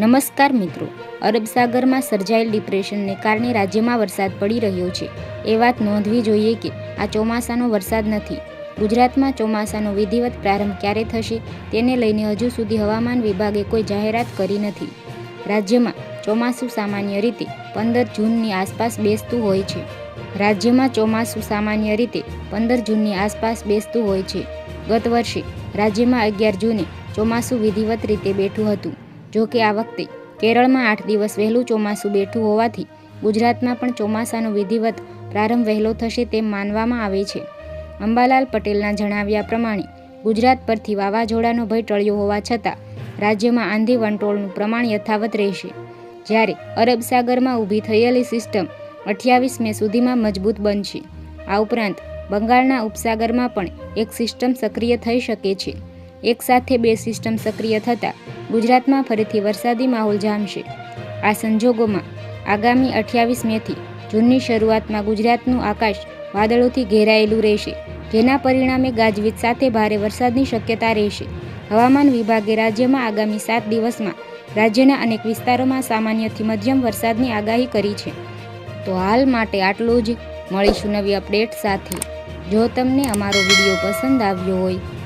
નમસ્કાર મિત્રો. અરબ સાગરમાં સર્જાયેલ ડિપ્રેશનને કારણે રાજ્યમાં વરસાદ પડી રહ્યો છે. એ વાત નોંધવી જોઈએ કે આ ચોમાસાનો વરસાદ નથી. ગુજરાતમાં ચોમાસાનો વિધિવત પ્રારંભ ક્યારે થશે તેને લઈને હજુ સુધી હવામાન વિભાગે કોઈ જાહેરાત કરી નથી. રાજ્યમાં ચોમાસું સામાન્ય રીતે પંદર જૂનની આસપાસ બેસતું હોય છે. રાજ્યમાં ચોમાસું સામાન્ય રીતે પંદર જૂનની આસપાસ બેસતું હોય છે. ગત વર્ષે રાજ્યમાં અગિયાર જૂને ચોમાસું વિધિવત રીતે બેઠું હતું. જો કે આ વખતે કેરળમાં આઠ દિવસ વહેલું ચોમાસું બેઠું હોવાથી ગુજરાતમાં પણ ચોમાસાનો વિધિવત પ્રારંભ વહેલો થશે તેમ માનવામાં આવે છે. અંબાલાલ પટેલના જણાવ્યા પ્રમાણે, ગુજરાત પરથી વાવાઝોડાનો ભય ટળ્યો હોવા છતાં રાજ્યમાં આંધી વંટોળનું પ્રમાણ યથાવત રહેશે. જ્યારે અરબ સાગરમાં ઊભી થયેલી સિસ્ટમ અઠ્યાવીસ મે સુધીમાં મજબૂત બનશે. આ ઉપરાંત બંગાળના ઉપસાગરમાં પણ એક સિસ્ટમ સક્રિય થઈ શકે છે. એક સાથે બે સિસ્ટમ સક્રિય થતાં ગુજરાતમાં ફરીથી વરસાદી માહોલ જામશે. આ સંજોગોમાં આગામી અઠ્યાવીસ મેથી જૂનની શરૂઆતમાં ગુજરાતનું આકાશ વાદળોથી ઘેરાયેલું રહેશે, જેના પરિણામે ગાજવીજ સાથે ભારે વરસાદની શક્યતા રહેશે. હવામાન વિભાગે રાજ્યમાં આગામી સાત દિવસમાં રાજ્યના અનેક વિસ્તારોમાં સામાન્યથી મધ્યમ વરસાદની આગાહી કરી છે. તો હાલ માટે આટલું જ. મળીશું નવી અપડેટ સાથે. જો તમને અમારો વીડિયો પસંદ આવ્યો હોય